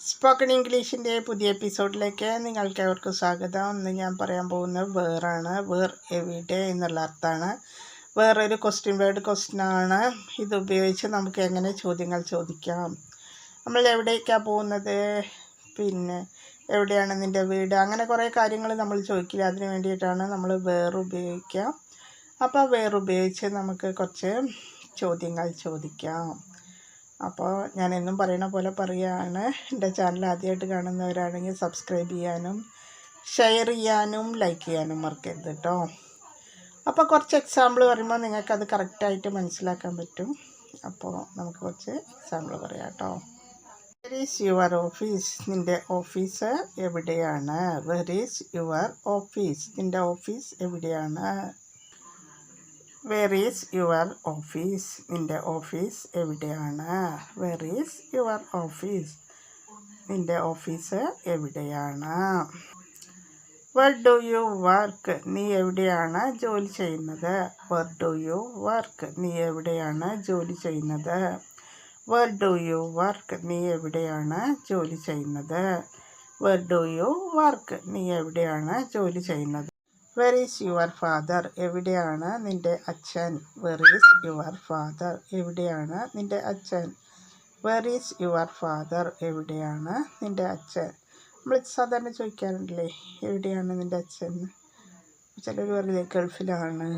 Spoken ഇംഗ്ലീഷിന്റെ പുതിയ എപ്പിസോഡിലേക്ക് നിങ്ങൾക്ക് അവർക്ക് സ്വാഗതം. ഇന്ന് ഞാൻ പറയാൻ പോകുന്നത് വേറാണ്. വേർ എവിടെ എന്നുള്ള അർത്ഥമാണ്. വേറൊരു ക്വസ്റ്റ്യൻ വേർഡ് ക്വസ്റ്റ്യൻ ആണ്. ഇത് ഉപയോഗിച്ച് നമുക്ക് എങ്ങനെ ചോദ്യങ്ങൾ ചോദിക്കാം. നമ്മൾ എവിടേക്കാണ് പോകുന്നത്? പിന്നെ എവിടെയാണ് നിന്റെ വീട്? അങ്ങനെ കുറേ കാര്യങ്ങൾ നമ്മൾ ചോദിക്കില്ല. അതിന് വേണ്ടിയിട്ടാണ് നമ്മൾ വേർ ഉപയോഗിക്കുക. അപ്പോൾ വേർ ഉപയോഗിച്ച് നമുക്ക് കുറച്ച് ചോദ്യങ്ങൾ ചോദിക്കാം. അപ്പോൾ ഞാൻ എന്നും പറയണ പോലെ പറയുകയാണ് എന്റെ ചാനൽ ആദ്യമായിട്ട് കാണുന്നവരാണെങ്കിൽ സബ്സ്ക്രൈബ് ചെയ്യാനും ഷെയർ ചെയ്യാനും ലൈക്ക് ചെയ്യാനും മറക്കരുത് കേട്ടോ അപ്പോൾ കുറച്ച് എക്സാമ്പിൾ പറയുമ്പോൾ നിങ്ങൾക്കത് കറക്റ്റായിട്ട് മനസ്സിലാക്കാൻ പറ്റും. അപ്പോൾ നമുക്ക് കുറച്ച് എക്സാമ്പിൾ പറയാം കേട്ടോ വെർ ഈസ് യുവർ ഓഫീസ് നിന്റെ ഓഫീസ് എവിടെയാണ്? വെർ ഈസ് യുവർ ഓഫീസ് നിന്റെ ഓഫീസ് എവിടെയാണ്? വെർ ഈസ് യുവർ ഓഫീസ് നിന്റെ ഓഫീസ് എവിടെയാണ് വെർ ഈസ് യുവർ ഓഫീസ് നിന്റെ ഓഫീസ് എവിടെയാണ് വർ ഡു യു വർക്ക് നീ എവിടെയാണ് ജോലി ചെയ്യുന്നത്? വർ ഡു യു വർക്ക് നീ എവിടെയാണ് ജോലി ചെയ്യുന്നത്? വർ ഡു യു വർക്ക് നീ എവിടെയാണ് ജോലി ചെയ്യുന്നത്? വർ ഡു യു വർക്ക് നീ എവിടെയാണ് ജോലി ചെയ്യുന്നത്? Where is your father. എവിടെയാണ് നിന്റെ അച്ഛൻ? Where is your father. എവിടെയാണ് നിന്റെ അച്ഛൻ? Where is your father. എവിടെയാണ് നിന്റെ അച്ഛൻ? നമ്മൾ സാധാരണ ചോദിക്കാറുണ്ടല്ലേ എവിടെയാണ് നിന്റെ അച്ഛൻ? ചിലർ പറയില്ലേ ഗൾഫിലാണ്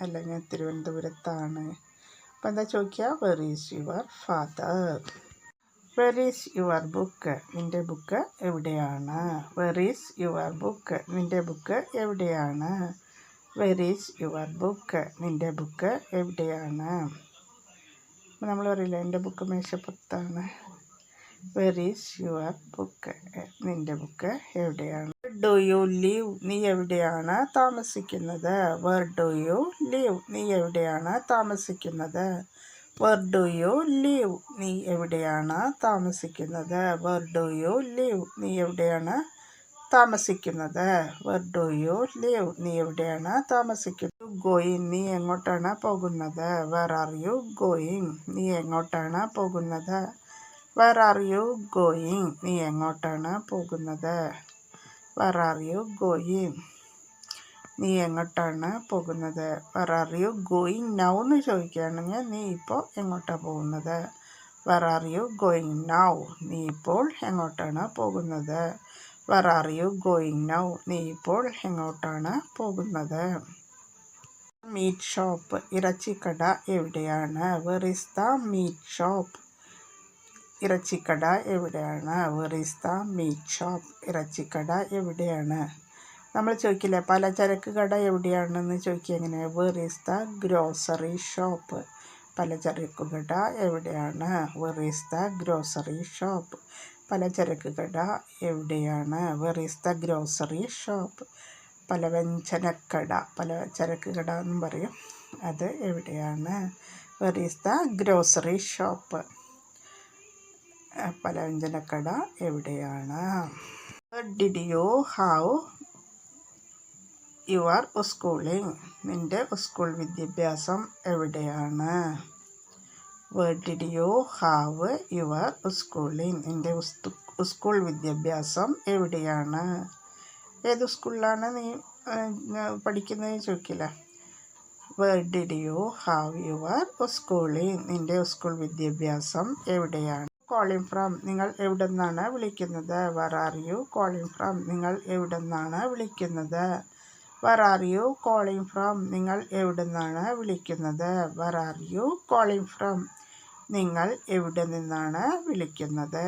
അല്ലെങ്കിൽ തിരുവനന്തപുരത്താണ്. അപ്പോൾ എന്താ ചോദിക്കുക where is your father. Where is your book നിന്റെ ബുക്ക് എവിടെയാണ്? വെർ ഈസ് യുവർ ബുക്ക് നിന്റെ ബുക്ക് എവിടെയാണ്? വെർ ഈസ് യുവർ ബുക്ക് നിന്റെ ബുക്ക് എവിടെയാണ്? നമ്മൾ പറയില്ല എന്റെ ബുക്ക് മേശപ്പുറത്താണ്. വെർ ഈസ് യുവർ ബുക്ക് നിന്റെ ബുക്ക് എവിടെയാണ്? ഡു യു ലീവ് നീ എവിടെയാണ് താമസിക്കുന്നത്? വെർ ഡു യു ലീവ് നീ എവിടെയാണ് താമസിക്കുന്നത്? Where do you live? നീ എവിടെയാണ് താമസിക്കുന്നത്? Where do you live? നീ എവിടെയാണ് താമസിക്കുന്നത്? Where do you live? നീ എവിടെയാണ് താമസിക്കുന്നത്? ഗോയിങ് നീ എങ്ങോട്ടാണ് പോകുന്നത്? വെർ ആർ യു ഗോയിങ് നീ എങ്ങോട്ടാണ് പോകുന്നത്? വെർ ആർ യു ഗോയിങ് നീ എങ്ങോട്ടാണ് പോകുന്നത്? വെർ ആർ യു ഗോയിങ് നീ എങ്ങോട്ടാണ് പോകുന്നത്? Where are you going now എന്ന് ചോദിക്കുകയാണെങ്കിൽ നീ ഇപ്പോൾ എങ്ങോട്ടാണ് പോകുന്നത്? Where are you going now നീ ഇപ്പോൾ എങ്ങോട്ടാണ് പോകുന്നത്? Where are you going now നീ ഇപ്പോൾ എങ്ങോട്ടാണ് പോകുന്നത്? മീറ്റ് ഷോപ്പ് ഇറച്ചിക്കട എവിടെയാണ്? Where is the meat shop ഇറച്ചിക്കട എവിടെയാണ്? Where is the meat shop ഇറച്ചിക്കട എവിടെയാണ്? നമ്മൾ ചോദിക്കില്ലേ പലചരക്ക് കട എവിടെയാണെന്ന് ചോദിക്കുക? എങ്ങനെ where is the grocery shop പലചരക്ക് കട എവിടെയാണ്? Where is the grocery shop പലചരക്ക് കട എവിടെയാണ്? Where is the grocery shop പലവ്യഞ്ജനക്കട പലചരക്ക് കട എന്നും പറയും. അത് എവിടെയാണ്? Where is the grocery shop പലവ്യഞ്ജനക്കട എവിടെയാണ്? Did you have your schooling നിന്റെ സ്കൂൾ വിദ്യാഭ്യാസം എവിടെയാണ്? Where did you have your schooling നിന്റെ സ്കൂൾ വിദ്യാഭ്യാസം എവിടെയാണ്? ഏത് സ്കൂളിലാണ് നീ പഠിക്കുന്നത് ചോദിക്കില്ല. Where did you have your schooling നിന്റെ സ്കൂൾ വിദ്യാഭ്യാസം എവിടെയാണ്? കോളിംഗ് ഫ്രം നിങ്ങൾ എവിടെ നിന്നാണ് വിളിക്കുന്നത്? Where are you calling from നിങ്ങൾ എവിടെ നിന്നാണ് വിളിക്കുന്നത്? Where are you calling from നിങ്ങൾ എവിടെ നിന്നാണ് വിളിക്കുന്നത്? Where are you calling from നിങ്ങൾ എവിടെ നിന്നാണ് വിളിക്കുന്നത്?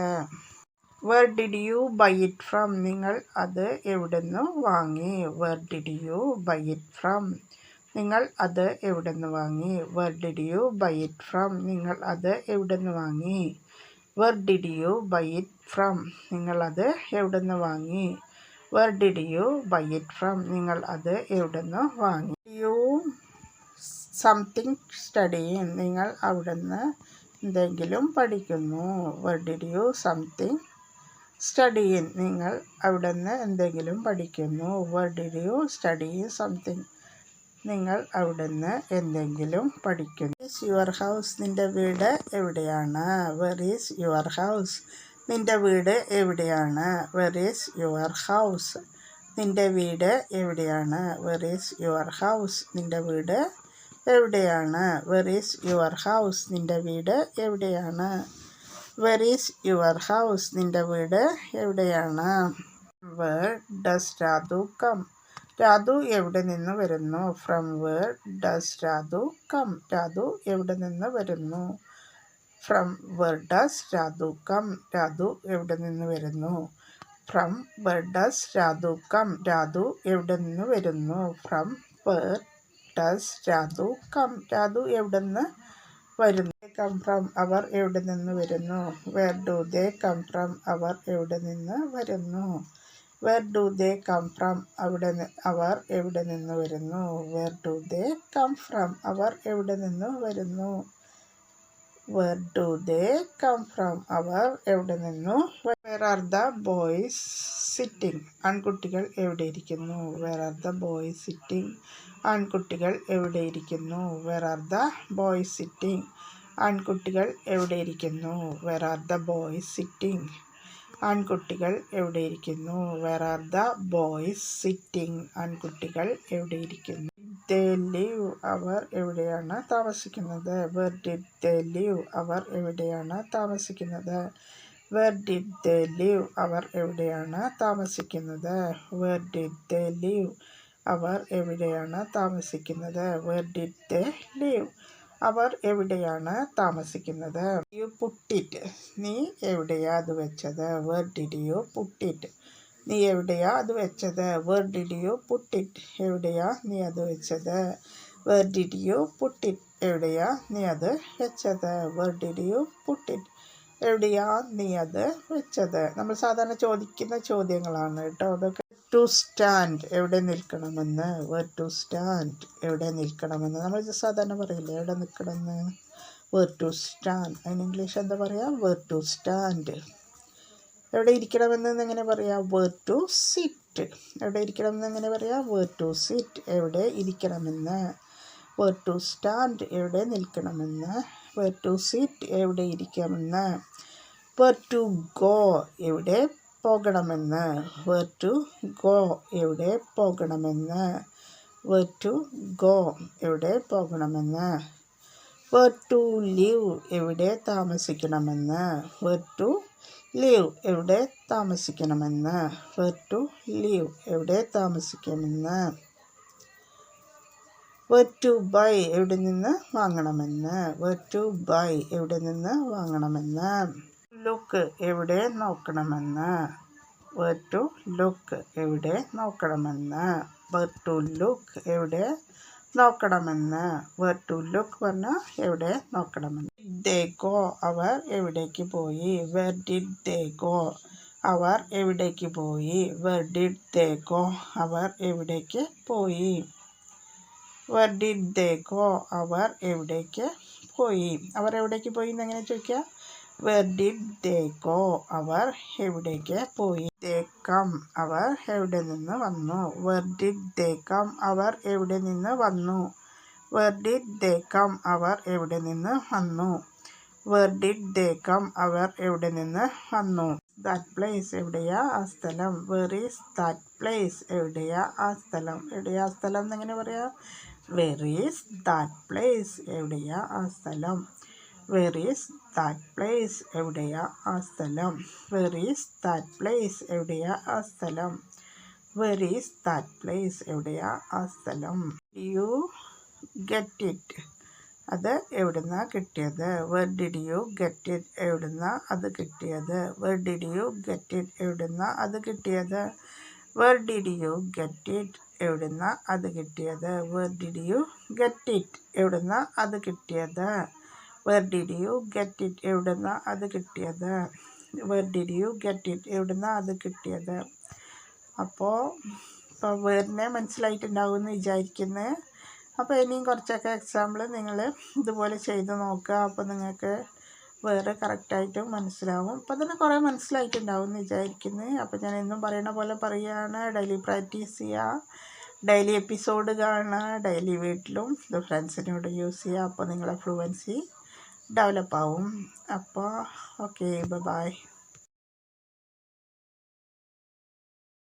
Where did you buy it from നിങ്ങൾ അത് എവിടെ നിന്ന് വാങ്ങി? Where did you buy it from നിങ്ങൾ അത് എവിടെ നിന്ന് വാങ്ങി? Where did you buy it from നിങ്ങൾ അത് എവിടെ നിന്ന് വാങ്ങി? Where did you buy it from നിങ്ങൾ അത് നിന്ന് വാങ്ങി? Where did you buy it from നിങ്ങൾ അത് എവിടെ നിന്ന് വാങ്ങി യു സംതിങ് സ്റ്റഡി നിങ്ങൾ അവിടെ നിന്ന് എന്തെങ്കിലും പഠിക്കുന്നു. Where did you something study നിങ്ങൾ അവിടെ നിന്ന് എന്തെങ്കിലും പഠിക്കുന്നു. Where did you study something നിങ്ങൾ അവിടെ നിന്ന് എന്തെങ്കിലും പഠിക്കുന്നു. യുവർ ഹൗസ് നിന്റെ വീട് എവിടെയാണ്? വെർ ഈസ് യുവർ ഹൗസ് നിന്റെ വീട് എവിടെയാണ്? വെർ ഈസ് യുവർ ഹൗസ് നിന്റെ വീട് എവിടെയാണ്? വെർ ഈസ് യുവർ ഹൗസ് നിന്റെ വീട് എവിടെയാണ്? വെർ ഈസ് യുവർ ഹൗസ് നിന്റെ വീട് എവിടെയാണ്? വെർ ഈസ് യുവർ ഹൗസ് നിന്റെ വീട് എവിടെയാണ്? Where does Radhu come Radhu എവിടെ നിന്ന് വരുന്നു? From where does Radhu come Radhu എവിടെ നിന്ന് വരുന്നു? From where does Radhu come Radhu എവിടെ നിന്ന് വരുന്നു? From where does Radhu come Radhu എവിടെ നിന്ന് വരുന്നു? From where does Radhu come Radhu എവിടെ നിന്ന് വരുന്നു? കം ഫ്രം അവർ എവിടെ നിന്ന് വരുന്നു? Where do they come from അവർ എവിടെ നിന്ന് വരുന്നു? Where do they come from അവിടെ അവർ എവിടെ നിന്ന് വരുന്നു? Where do they come from അവർ എവിടെ നിന്ന് വരുന്നു? Where do they come from അവർ എവിടെ നിന്നു? Where are the boys sitting ആൺകുട്ടികൾ എവിടെ ഇരിക്കുന്നു? Where are the boys sitting ആൺകുട്ടികൾ എവിടെ ഇരിക്കുന്നു? Where are the boys sitting ആൺകുട്ടികൾ എവിടെ ഇരിക്കുന്നു? Where are the boys sitting ആൺകുട്ടികൾ എവിടെ ഇരിക്കുന്നു? Where are the boys sitting ആൺകുട്ടികൾ എവിടെയിരിക്കുന്നു ദേ ലിവ് അവർ എവിടെയാണ് താമസിക്കുന്നത്? വെർ ഡിഡ് ദേ ലിവ് അവർ എവിടെയാണ് താമസിക്കുന്നത്? വെർ ഡിഡ് ദേ ലിവ് അവർ എവിടെയാണ് താമസിക്കുന്നത്? വെർ ഡിഡ് ദേ ലിവ് അവർ എവിടെയാണ് താമസിക്കുന്നത്? വെർ ഡിഡ് ദേ ലിവ് അവർ എവിടെയാണ് താമസിക്കുന്നത്? യു പുട്ടിറ്റ് നീ എവിടെയാ അത് വെച്ചത്? Where did you put it. നീ എവിടെയാ അത് വെച്ചത്? വേർ ഡിഡ് യു പുട്ടിറ്റ് എവിടെയാ നീ അത് വെച്ചത്? വേർ ഡിഡ് യു പുട്ടിറ്റ് എവിടെയാ നീ അത് വെച്ചത്? വേർ ഡിഡ് യു പുട്ടിറ്റ് എവിടെയാ നീ അത് വെച്ചത്? നമ്മൾ സാധാരണ ചോദിക്കുന്ന ചോദ്യങ്ങളാണ് കേട്ടോ. അതൊക്കെ ടു സ്റ്റാൻഡ് എവിടെ നിൽക്കണമെന്ന്? വേർ ടു സ്റ്റാൻഡ് എവിടെ നിൽക്കണമെന്ന്? നമ്മൾ സാധാരണ പറയില്ലേ? എവിടെ നിൽക്കണമെന്ന്? വേർ ടു സ്റ്റാൻഡ് അതിന് ഇംഗ്ലീഷ് എന്താ പറയുക വേർ ടു സ്റ്റാൻഡ് എവിടെ ഇരിക്കണമെന്ന് എങ്ങനെ പറയാം? വേർ ടു സിറ്റ് എവിടെ ഇരിക്കണമെന്ന് എങ്ങനെ പറയാം? വേർ ടു സിറ്റ് എവിടെ ഇരിക്കണമെന്ന്? വേർ ടു സ്റ്റാൻഡ് എവിടെ നിൽക്കണമെന്ന്? വേർ ടു സിറ്റ് എവിടെ ഇരിക്കണമെന്ന്? വേർ ടു ഗോ എവിടെ പോകണമെന്ന്? വേർ ടു ഗോ എവിടെ പോകണമെന്ന്? വേർ ടു ഗോ എവിടെ പോകണമെന്ന്? വേർ ടു ലീവ് എവിടെ താമസിക്കണമെന്ന്? വേർ ടു ലീവ് എവിടെ താമസിക്കണമെന്ന്? വേർ ടു ലീവ് എവിടെ താമസിക്കണമെന്ന്. വേർ ടു ബൈ എവിടെ നിന്ന് വാങ്ങണമെന്ന്. വേർ ടു ബൈ എവിടെ നിന്ന് വാങ്ങണമെന്ന്. ലുക്ക് എവിടെ നോക്കണമെന്ന്. വേർ ടു ലുക്ക് എവിടെ നോക്കണമെന്ന്. വേർ ടു ലുക്ക് എവിടെ നോക്കണമെന്ന്. വേർ ടു ലുക്ക് പറഞ്ഞാൽ എവിടെ നോക്കണമെന്ന്. ദേ ഗോ അവർ എവിടേക്ക് പോയി? വെർ ഡിഡ് ദേ ഗോ അവർ എവിടേക്ക് പോയി? വെർ ഡിഡ് ദേ ഗോ അവർ എവിടേക്ക് പോയി? വെർ ഡിഡ് ദേ ഗോ അവർ എവിടേക്ക് പോയി? അവർ എവിടേക്ക് പോയി എന്ന് എങ്ങനെ ചോദിക്കുക? വെർ ഡിഡ് ദേ ഗോ അവർ എവിടേക്ക് പോയി? ദേ കം അവർ എവിടെ നിന്ന് വന്നു? വെർ ഡിഡ് ദേ കം അവർ എവിടെ നിന്ന് വന്നു? വെർ ഡിഡ് ദേ കം അവർ എവിടെ നിന്ന് വന്നു? വെർ ഡിഡ് ദേ കം അവർ എവിടെ നിന്ന് വന്നു? ദാറ്റ് പ്ലേസ് എവിടെയാ? ആ സ്ഥലം. വെർ ഈസ് ദാറ്റ് പ്ലേസ് എവിടെയാ? ആ സ്ഥലം. എവിടെയാ? ആ സ്ഥലം എന്നെങ്ങനെ പറയാ? വെർ ഈസ് ദാറ്റ് പ്ലേസ് എവിടെയാ? ആ സ്ഥലം. വെർ ഈസ് ദാറ്റ് പ്ലേസ് എവിടെയാ? ആ സ്ഥലം. വെർ ഈസ് ദാറ്റ് പ്ലേസ് എവിടെയാ? ആ സ്ഥലം. വെർ ഈസ് ദാറ്റ് പ്ലേസ് എവിടെയാ? ആ സ്ഥലം. യു ഗെറ്റ് ഇറ്റ് അത് എവിടുന്നാ കിട്ടിയത്? Where did you get it എവിടുന്ന അത് കിട്ടിയത്? Where did you get it എവിടുന്ന അത് കിട്ടിയത്? Where did you get it എവിടുന്ന അത് കിട്ടിയത്? Where did you get it എവിടുന്ന അത് കിട്ടിയത്? Where did you get it എവിടുന്ന അത് കിട്ടിയത്? Where did you get it എവിടുന്ന അത് കിട്ടിയത്? അപ്പോൾ ഇപ്പോൾ വേറിനെ മനസ്സിലായിട്ടുണ്ടാവുമെന്ന് വിചാരിക്കുന്നത് അപ്പോൾ ഇനിയും കുറച്ചൊക്കെ എക്സാമ്പിൾ നിങ്ങൾ ഇതുപോലെ ചെയ്ത് നോക്കുക. അപ്പോൾ നിങ്ങൾക്ക് വേറെ കറക്റ്റായിട്ടും മനസ്സിലാവും. അപ്പോൾ തന്നെ കുറേ മനസ്സിലായിട്ടുണ്ടാവും എന്ന് വിചാരിക്കുന്നത് അപ്പോൾ ഞാൻ എന്നും പറയുന്ന പോലെ പറയുകയാണ് ഡെയിലി പ്രാക്ടീസ് ചെയ്യുക ഡെയിലി എപ്പിസോഡ് കാണുക. ഡെയിലി വീട്ടിലും ഇത് ഫ്രണ്ട്സിനോട് യൂസ് ചെയ്യുക അപ്പോൾ നിങ്ങളെ ഫ്ലുവൻസി ഡെവലപ്പാവും അപ്പോൾ ഓക്കെ ബൈ